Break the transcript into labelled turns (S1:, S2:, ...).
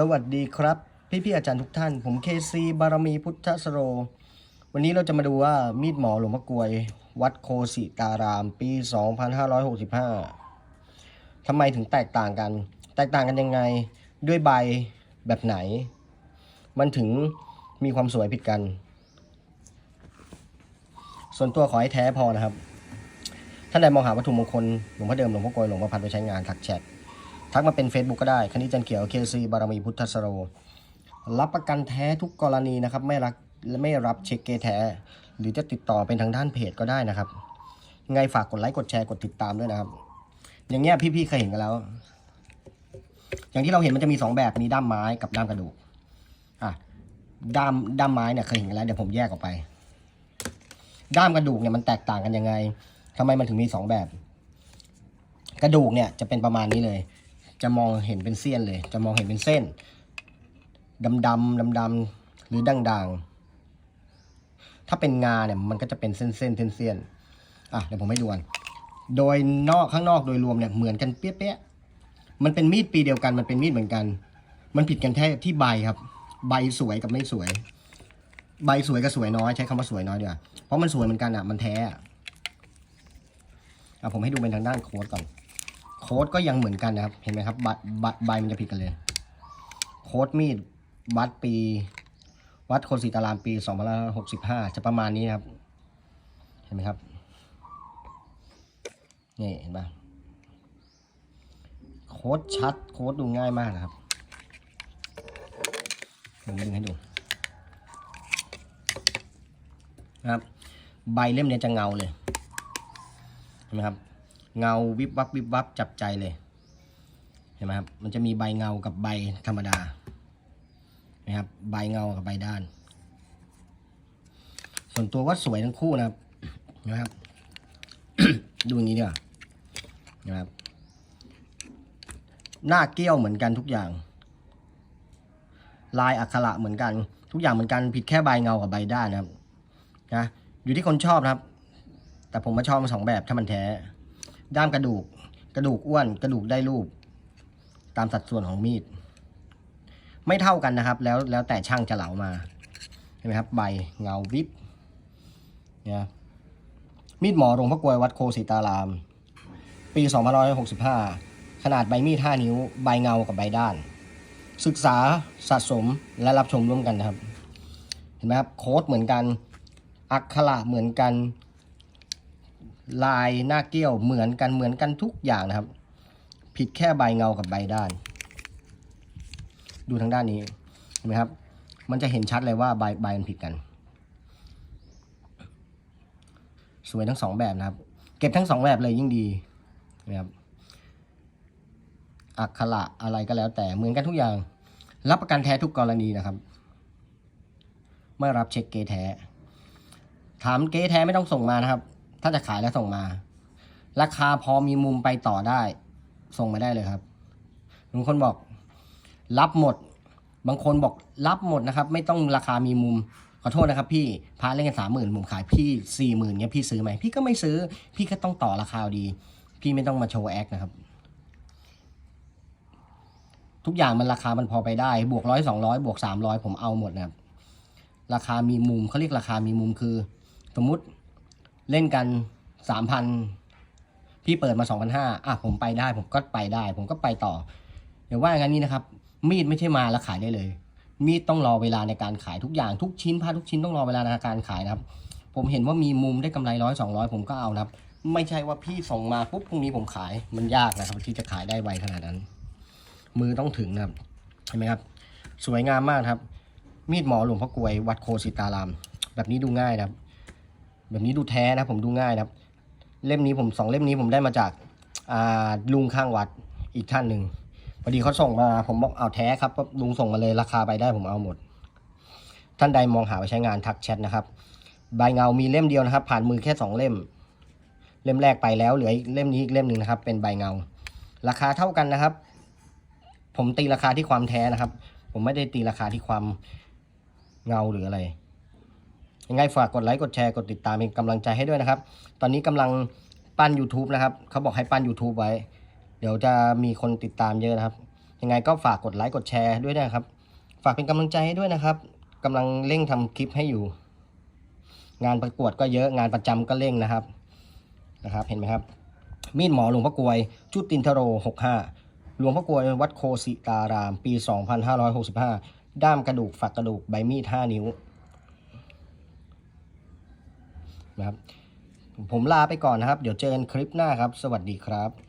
S1: สวัสดีครับ พี่พี่ๆอาจารย์ทุกท่าน ผมเคซีบารมีพุทธสโร วันนี้เราจะมาดูว่ามีดหมอหลวงพ่อกวย วัดโคสิตาราม ปี 2565ทำไมถึงแตกต่างกัน แตกต่างกันยังไงด้วยใบแบบไหน มันถึงมีความสวยผิดกัน ส่วนตัวขอให้แท้พอนะครับ ท่านใดมองหาวัตถุมงคลหลวงพ่อเดิมหลวงพ่อกวยหลวงพ่อพันไปใช้งานทักแชท ทักมาเป็น Facebook ก็ได้คณิจันเขียวเคซีบารมีพุทธสโร รับประกันแท้ทุกกรณีนะครับ ไม่รับและไม่รับเช็คเกแท้ หรือจะติดต่อเป็นทางด้านเพจก็ได้นะครับไงฝากกดไลค์กดแชร์กดติดตามด้วยนะครับ อย่างเงี้ยพี่ๆเคยเห็นกันแล้ว อย่างที่เราเห็นมันจะมีสองแบบมีด้ามไม้กับด้ามกระดูกอะด้ามด้ามไม้เนี่ยเคยเห็นกันแล้วเดี๋ยวผมแยกออกไป ด้ามกระดูกเนี่ยมันแตกต่างกันยังไงทำไมมันถึงมีสองแบบ กระดูกเนี่ยจะเป็นประมาณนี้เลย จะมองเห็นเป็นเสี้ยนเลย จะมองเห็นเป็นเส้นดำดำดำดำหรือด่างๆ ถ้าเป็นงาเนี่ยมันก็จะเป็นเส้นเส้นเส้นเส้นอะเดี๋ยวผมให้ดูกันโดยนอกข้างนอกโดยรวมเนี่ยเหมือนกันเปี้ยๆมันเป็นมีดปีเดียวกันมันเป็นมีดเหมือนกัน มันผิดกันแค่ที่ใบครับ ใบสวยกับไม่สวย ใบสวยกับสวยน้อยใช้คำว่าสวยน้อยดีกว่าเพราะมันสวยเหมือนกันอะมันแท้อะผมให้ดูเป็นทางด้านโค้ดก่อน ค้ดก็ยังเหมือนกันนะครับ เห็นไหมครับใบใบใบมันจะผิดกันเลย โค้ดมีดวัดปี วัดโคนสีตารามปี2565 จะประมาณนี้นะครับ เห็นไหมครับ นี่เห็นปะโค้ดชัด โค้ดดูง่ายมากนะครับผมดึงให้ดูนะครับ ใบเล่มนี้จะเงาเลยเห็นไหมครับ เงาวิบวับวิบวับจับใจเลย เห็นไหมครับ มันจะมีใบเงากับใบธรรมดานะครับ ใบเงากับใบด้าน ส่วนตัวว่าสวยทั้งคู่นะครับนะครับ ดูอย่างนี้ดีกว่านะครับ หน้าเกี้ยวเหมือนกันทุกอย่าง ลายอักขระเหมือนกัน ทุกอย่างเหมือนกันผิดแค่ใบเงากับใบด้านนะครับนะอยู่ที่คนชอบนะครับ แต่ผมมาชอบมาสองแบบถ้ามันแท้ ด้ามกระดูก กระดูกอ้วน กระดูกได้รูป ตามสัดส่วนของมีด ไม่เท่ากันนะครับ แล้วแล้วแต่ช่างจะเหลามาเห็นไหมครับ ใบเงาวิบเนี่ยมีดหมอหลวงพ่อกลวยวัดโคสิตาราม ปี2565 ขนาดใบมีด 5 นิ้ว ใบเงากับใบด้าน ศึกษาสะสมและรับชมร่วมกันนะครับ เห็นไหมครับ โค้ดเหมือนกัน อักขระเหมือนกัน ลายหน้าเกี้ยวเหมือนกันเหมือนกันทุกอย่างนะครับ ผิดแค่ใบเงากับใบด้าน ดูทางด้านนี้เห็นไหมครับ มันจะเห็นชัดเลยว่าใบใบมันผิดกัน สวยทั้งสองแบบนะครับ เก็บทั้งสองแบบเลยยิ่งดีนะครับอักขระอะไรก็แล้วแต่เหมือนกันทุกอย่าง รับประกันแท้ทุกกรณีนะครับ ไม่รับเช็คเกแท้ ถามเก๊แท้ไม่ต้องส่งมานะครับ ถ้าจะขายแล้วส่งมา ราคาพอมีมุมไปต่อได้ ส่งมาได้เลยครับบางคนบอก รับหมด บางคนบอกรับหมดนะครับ ไม่ต้องราคามีมุมขอโทษนะครับพี่พาเล่นกันสามหมื่นผมขายพี่สี่หมื่นเงี้ยพี่ซื้อไหมพี่ก็ไม่ซื้อ พี่ก็ต้องต่อราคาดี พี่ไม่ต้องมาโชว์แอคนะครับ ทุกอย่างมันราคามันพอไปได้ บวกร้อยสองร้อยบวกสามร้อยผมเอาหมดนะครับราคามีมุมเขาเรียกราคามีมุมคือ สมมุติ เล่นกันสามพันพี่เปิดมาสองพันห้าอะผมไปได้ ผมก็ไปได้ ผมก็ไปต่อเดี๋ยวว่าอย่างนี้นะครับ มีดไม่ใช่มาแล้วขายได้เลย มีดต้องรอเวลาในการขายทุกอย่างทุกชิ้นผ้าทุกชิ้นต้องรอเวลาในการขายนะครับ ผมเห็นว่ามีมุมได้กำไรร้อยสองร้อยผมก็เอานะครับ ไม่ใช่ว่าพี่ส่งมาปุ๊บพรุ่งนี้ผมขายมันยากนะครับ ที่จะขายได้ไวขนาดนั้น มือต้องถึงนะครับเห็นไหมครับ สวยงามมากครับ มีดหมอหลวงพ่อกลวยวัดโคสิตาราม แบบนี้ดูง่ายนะครับ แบบนี้ดูแท้นะผมดูง่ายนะครับ เล่มนี้ผมสองเล่มนี้ผมได้มาจากลุงข้างวัดอีกท่านหนึ่งพอดีเขาส่งมาผมบอกเอาแท้ครับลุงส่งมาเลยราคาไปได้ผมเอาหมด ท่านใดมองหาไปใช้งานทักแชทนะครับใบเงามีเล่มเดียวนะครับ ผ่านมือแค่สองเล่ม เล่มแรกไปแล้วเหลืออีกเล่มนี้อีกเล่มหนึ่งนะครับ เป็นใบเงา ราคาเท่ากันนะครับ ผมตีราคาที่ความแท้นะครับ ผมไม่ได้ตีราคาที่ความเงาหรืออะไร ยังไงฝากกดไลค์กดแชร์กดติดตามเป็นกำลังใจให้ด้วยนะครับ ตอนนี้กำลังปั้น YouTube นะครับเขาบอกให้ปั้น YouTube ไว้ เดี๋ยวจะมีคนติดตามเยอะนะครับ ยังไงก็ฝากกดไลค์กดแชร์ด้วยนะครับ ฝากเป็นกำลังใจให้ด้วยนะครับกำลังเร่งทำคลิปให้อยู่ งานประกวดก็เยอะงานประจำก็เร่งนะครับนะครับ เห็นไหมครับ มีดหมอหลวงพ่อกวยจุดตินทโร 65 หลวงพ่อกวยวัดโคสิตาราม ปี 2565 ด้ามกระดูกฝักกระดูกใบมีด 5 นิ้ว นะครับ ผมลาไปก่อนนะครับ เดี๋ยวเจอกันคลิปหน้าครับ สวัสดีครับ